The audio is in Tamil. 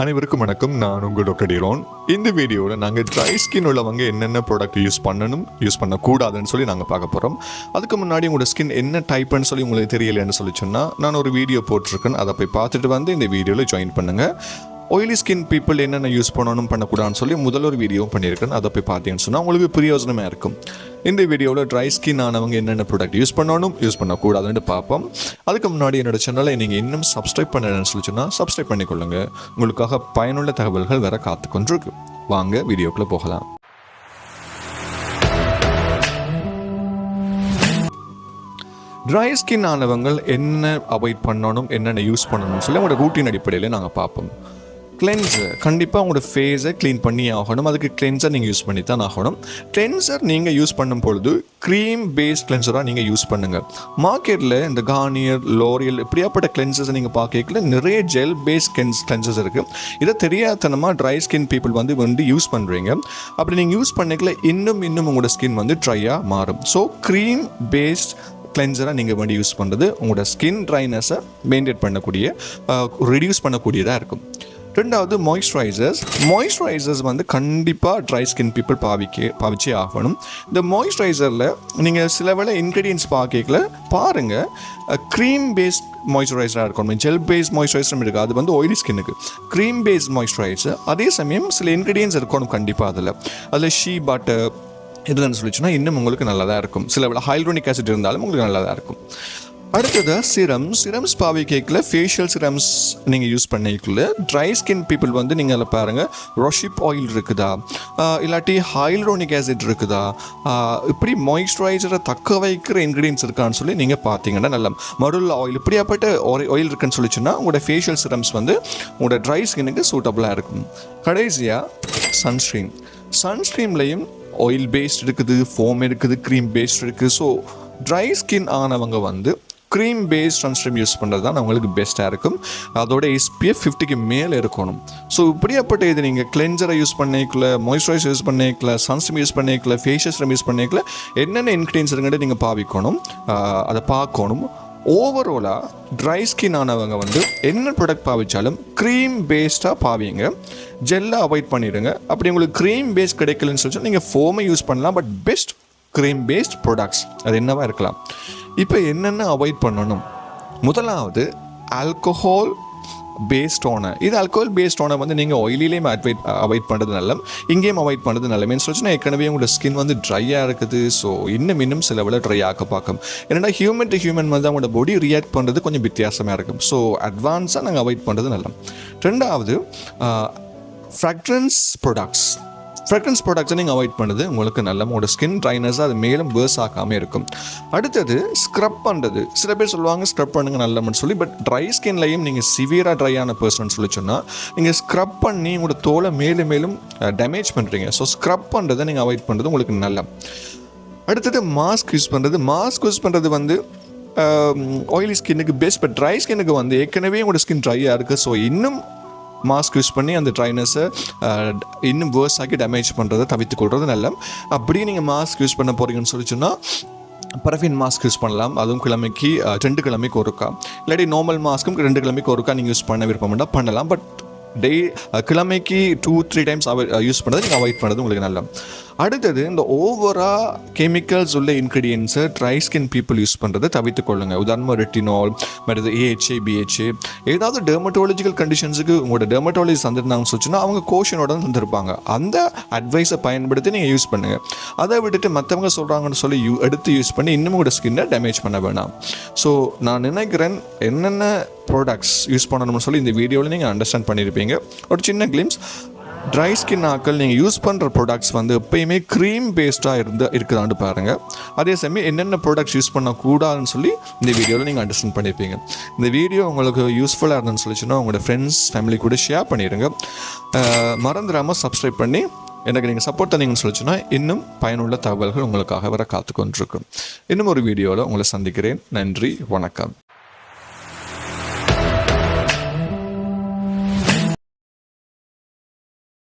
அனைவருக்கும் வணக்கம். நான் உங்கள் டாக்டர் டிரோன் இந்த வீடியோவில் நாங்கள் ட்ரை ஸ்கின் உள்ளவங்க என்னென்ன ப்ராடக்ட் யூஸ் பண்ணணும் யூஸ் பண்ணக்கூடாதுன்னு சொல்லி நாங்கள் பார்க்க போகிறோம் அதுக்கு முன்னாடி உங்களோட ஸ்கின் என்ன டைப்னு சொல்லி உங்களுக்கு தெரியலைன்னு சொல்லி சொன்னால் நான் ஒரு வீடியோ போட்டிருக்கேன். அதை போய் பார்த்துட்டு வந்து இந்த வீடியோவில் ஜாயின் பண்ணுங்கள் ஆயிலி ஸ்கின் பீப்புள் என்னென்ன யூஸ் பண்ணணும் பண்ணக்கூடாதுன்னு சொல்லி முதல் ஒரு வீடியோ பண்ணியிருக்கேன். அதை போய் பார்த்தீங்கன்னு சொன்னால் உங்களுக்கு பிரயோஜனமாக இருக்கும். இந்த வீடியோவில் ட்ரை ஸ்கின் ஆனவங்க என்னென்ன ப்ராடக்ட் யூஸ் பண்ணணும் யூஸ் பண்ணக்கூடாதுன்னு பார்ப்போம். அதுக்கு முன்னாடி என்னோட சேனலை நீங்கள் இன்னும் சப்ஸ்கிரைப் பண்ணலன்னு சொல்லி சொன்னால் சப்ஸ்கிரைப் பண்ணிக்கொள்ளுங்க. உங்களுக்காக பயனுள்ள தகவல்கள் வேற காத்து கொண்டிருக்கு வாங்க வீடியோக்குள்ளே போகலாம். ட்ரை ஸ்கின் ஆனவங்கள் என்ன அவாய்ட் பண்ணணும் என்னென்ன யூஸ் பண்ணணும்னு சொல்லி அவங்களோட ரூட்டின் அடிப்படையில் நாங்கள் பார்ப்போம். கிளென்சர் கண்டிப்பாக உங்களோட ஃபேஸை க்ளீன் பண்ணி ஆகணும். அதுக்கு கிளென்சர் நீங்கள் யூஸ் பண்ணி தான் ஆகணும். கிளென்சர் நீங்கள் யூஸ் பண்ணும் பொழுது க்ரீம் பேஸ்ட் கிளென்சராக நீங்கள் யூஸ் பண்ணுங்கள் மார்க்கெட்டில் இந்த கார்னியர் லோரியல் இப்படியாப்பட்ட கிளென்சர்ஸை நீங்கள் பார்க்கல நிறைய ஜெல் பேஸ்ட் கிளென்ஸ் கிளென்சர்ஸ் இருக்குது இதை தெரியாதனமாக ட்ரை ஸ்கின் பீப்புள் வந்து வந்து யூஸ் பண்ணுறீங்க அப்படி நீங்கள் யூஸ் பண்ணிக்கல இன்னும் இன்னும் உங்களோட ஸ்கின் வந்து ட்ரையாக மாறும். ஸோ க்ரீம் பேஸ்ட் கிளென்சராக நீங்கள் வேண்டி யூஸ் பண்ணுறது உங்களோட ஸ்கின் ட்ரைனஸை மெயின்டைன் பண்ணக்கூடிய ரிடியூஸ் பண்ணக்கூடியதாக இருக்கும். ரெண்டாவது மாய்ஸ்சரைசர்ஸ் மாய்ஸ்சரைசர்ஸ் வந்து கண்டிப்பாக ட்ரை ஸ்கின் பீப்புள் பாவிக்க பாவிச்சே ஆகணும். இந்த மாய்ஸ்சரைசரில் நீங்கள் சில வேலை இன்க்ரீடியன்ஸ் பார்க்கல பாருங்கள் க்ரீம் பேஸ்ட் மாய்ஸ்சரைசராக இருக்கணும். ஜெல் பேஸ்ட் மாய்ஸ்சரைசரும் இருக்குது அது வந்து ஆயிலி ஸ்கின்னுக்கு க்ரீம் பேஸ்ட் மாய்ஸ்சரைசர் அதே சமயம் சில இன்க்ரீடியன்ஸ் இருக்கணும் கண்டிப்பாக அதில். அதில் ஷீ பட்டர் இதுன்னு சொல்லிச்சுன்னா இன்னும் உங்களுக்கு நல்லா தான் இருக்கும். சில வேலை ஹைல்ரோனிக் ஆசிட் இருந்தாலும் உங்களுக்கு நல்லா தான் இருக்கும். அடுத்தது சிரம். சிரம்ஸ் பாவை கேக்கில் ஃபேஷியல் சிரம்ஸ் நீங்கள் யூஸ் பண்ணிக்கல. ட்ரை ஸ்கின் பீப்புள் வந்து நீங்கள் அதில் பாருங்கள் ரொஷிப் ஆயில் இருக்குதா? இல்லாட்டி ஹைல்ரோனிக் ஆசிட் இருக்குதா? இப்படி மாய்ஸ்சரைசரை தக்க வைக்கிற இன்க்ரீடியன்ஸ் இருக்கான்னு சொல்லி நீங்கள் பார்த்தீங்கன்னா நல்ல மருள் ஆயில் இப்படியாப்பட்ட ஆயில் இருக்குன்னு சொல்லிச்சுன்னா உங்களோட ஃபேஷியல் சிரம்ஸ் வந்து உங்களோட ட்ரை ஸ்கின்னுக்கு சூட்டபுளாக இருக்கும். கடைசியாக சன்ஸ்க்ரீன் சன்ஸ்க்ரீம்லேயும் ஆயில் பேஸ்ட் இருக்குது ஃபோம் இருக்குது க்ரீம் பேஸ்ட் இருக்குது. ஸோ ட்ரை ஸ்கின் ஆனவங்க வந்து க்ரீம் பேஸ்ட் சன்ஸ்ட்ரீம் யூஸ் பண்ணுறது தான் உங்களுக்கு பெஸ்ட்டாக இருக்கும். அதோட எஸ்பிஎஃப் ஃபிஃப்டிக்கு மேலே இருக்கணும். ஸோ இப்படியாப்பட்ட இது நீங்கள் கிளென்சரை யூஸ் பண்ணிக்கல மாய்ஸ்சரைசர் யூஸ் பண்ணிக்கல சன்ஸ்க்ரீம் யூஸ் பண்ணிக்கல ஃபேஷியல் ஸ்க்ரீம் யூஸ் பண்ணிக்கல என்னென்ன இன்க்ரீடியன்ஸ் இருக்குன்னு நீங்கள் பாவிக்கணும். அதை பார்க்கணும். ஓவராலாக ட்ரை ஸ்கின் ஆனவங்க வந்து என்ன ப்ராடக்ட் பாவிச்சாலும் க்ரீம் பேஸ்டாக பாவிங்க. ஜெல்லை அவாய்ட் பண்ணிடுங்க. அப்படி உங்களுக்கு க்ரீம் பேஸ் கிடைக்கலன்னு சொல்லி நீங்கள் ஃபோமை யூஸ் பண்ணலாம். But best cream based products அது என்னவாக இருக்கலாம். இப்போ என்னென்ன அவாய்ட் பண்ணணும்? முதலாவது ஆல்கஹால் பேஸ்ட் ஆன இது ஆல்கோஹால் பேஸ்ட் ஆன வந்து நீங்கள் ஆயிலிலேயும் அட்வைட் அவாய்ட் பண்ணுறது நல்ல. இங்கேயும் அவாய்ட் பண்ணுறது நல்ல. மீன்ஸ் வச்சுன்னா ஏற்கனவே உங்களோட ஸ்கின் வந்து ட்ரையாக இருக்குது. ஸோ இன்னும் இன்னும் சில விட ட்ரை ஆக்க பார்க்கும். என்னென்னா ஹியூமன் டு ஹியூமன் வந்து அவங்களோட பாடி ரியாக்ட் பண்ணுறது கொஞ்சம் வித்தியாசமாக இருக்கும். ஸோ அட்வான்ஸாக நாங்கள் அவாய்ட் பண்ணுறது நல்ல. ரெண்டாவது ஃப்ராக்ரன்ஸ் ப்ராடக்ட்ஸ் ஃப்ரெக்ரன்ஸ் ப்ராடக்ட்ஸை நீங்கள் அவாய்ட் பண்ணுறது உங்களுக்கு நல்ல உங்களோட ஸ்கின் ட்ரைனஸாக அது மேலும் வேர்ஸ் ஆக்காமல் இருக்கும். அடுத்தது ஸ்க்ரப் பண்ணுறது சில பேர் சொல்லுவாங்க ஸ்க்ரப் பண்ணுங்க நல்லம்னு சொல்லி பட் ட்ரை ஸ்கின்லையும் நீங்கள் சிவியராக ட்ரையான பர்சன் சொல்லி சொன்னால் நீங்கள் ஸ்க்ரப் பண்ணி உங்களோட தோலை மேலும் மேலும் டேமேஜ் பண்ணுறீங்க ஸோ ஸ்க்ரப் பண்ணுறதை நீங்கள் அவாய்ட் பண்ணுறது உங்களுக்கு நல்ல. அடுத்தது மாஸ்க் யூஸ் பண்ணுறது மாஸ்க் யூஸ் பண்ணுறது வந்து ஆயிலி ஸ்கின்னுக்கு பெஸ்ட் பட் ட்ரை ஸ்கின்னுக்கு வந்து ஏற்கனவே உங்களோட ஸ்கின் ட்ரையாக இருக்குது ஸோ இன்னும் மாஸ்க் யூஸ் பண்ணி அந்த ட்ரைனஸை இன்னும் வேர்ஸ் ஆக்கி டேமேஜ் பண்ணுறதை தவிர்த்து கொள்வது நல்ல அப்படியே நீங்கள் மாஸ்க் யூஸ் பண்ண போகிறீங்கன்னு சொல்லி சொன்னால் பரஃபின் மாஸ்க் யூஸ் பண்ணலாம். அதுவும் கிழமைக்கு ரெண்டு கிழமைக்கு ஒருக்கா. இல்லாட்டி நார்மல் மாஸ்க்கும் ரெண்டு கிழமைக்கு ஒருக்கா நீங்கள் யூஸ் பண்ண விருப்பம் பண்ணலாம். பட் டே கிழமைக்கு two three times avoid use பண்ணுறது நீங்கள் அவாய்ட் பண்ணுறது உங்களுக்கு நல்ல அடுத்தது இந்த ஓவரா கெமிக்கல்ஸ் உள்ள இன்க்ரீடியன்ஸை ட்ரை ஸ்கின் பீப்புள் யூஸ் பண்ணுறதை தவிர்த்து கொள்ளுங்க. உதாரணமாக ரெட்டினால் மற்றது ஏஹெச்ஏ பிஹெச்ஏ ஏதாவது டெர்மட்டாலஜிக்கல் கண்டிஷன்ஸுக்கு உங்களோட டெர்மட்டாலஜி தந்துருந்தாங்கன்னு சொல்லிச்சுன்னா அவங்க கோஷனோட தந்திருப்பாங்க. அந்த அட்வைஸை பயன்படுத்தி நீங்கள் யூஸ் பண்ணுங்கள் அதை விட்டுட்டு மற்றவங்க சொல்கிறாங்கன்னு சொல்லி யூ எடுத்து யூஸ் பண்ணி இன்னும் கூட ஸ்கின்னை டேமேஜ் பண்ண வேணாம். ஸோ நான் நினைக்கிறேன் என்னென்ன ப்ராடக்ட்ஸ் யூஸ் பண்ணணும்னு சொல்லி இந்த வீடியோவில் நீங்கள் அண்டர்ஸ்டாண்ட் பண்ணியிருப்பீங்க ஒரு சின்ன கிளிம்ஸ் ட்ரை ஸ்கின் ஆக்கள் நீங்கள் யூஸ் பண்ணுற ப்ராடக்ட்ஸ் வந்து எப்பயுமே க்ரீம் பேஸ்டாக இருந்து இருக்குதான்னு பாருங்கள் அதே சமயம் என்னென்ன ப்ராடக்ட்ஸ் யூஸ் பண்ணக்கூடாதுன்னு சொல்லி இந்த வீடியோவில் நீங்கள் அண்டர்ஸ்டாண்ட் பண்ணியிருப்பீங்க இந்த வீடியோ உங்களுக்கு யூஸ்ஃபுல்லாக இருந்ததுன்னு சொல்லிச்சுன்னா உங்களோட ஃப்ரெண்ட்ஸ் ஃபேமிலி கூட ஷேர் பண்ணிடுங்க மறந்துடாமல் சப்ஸ்கிரைப் பண்ணி எனக்கு நீங்கள் சப்போர்ட் தந்தீங்கன்னு சொல்லிச்சுன்னா இன்னும் பயனுள்ள தகவல்கள் உங்களுக்காக வர காத்து கொண்டிருக்கும் இன்னும் ஒரு வீடியோவில் உங்களை சந்திக்கிறேன். நன்றி வணக்கம்.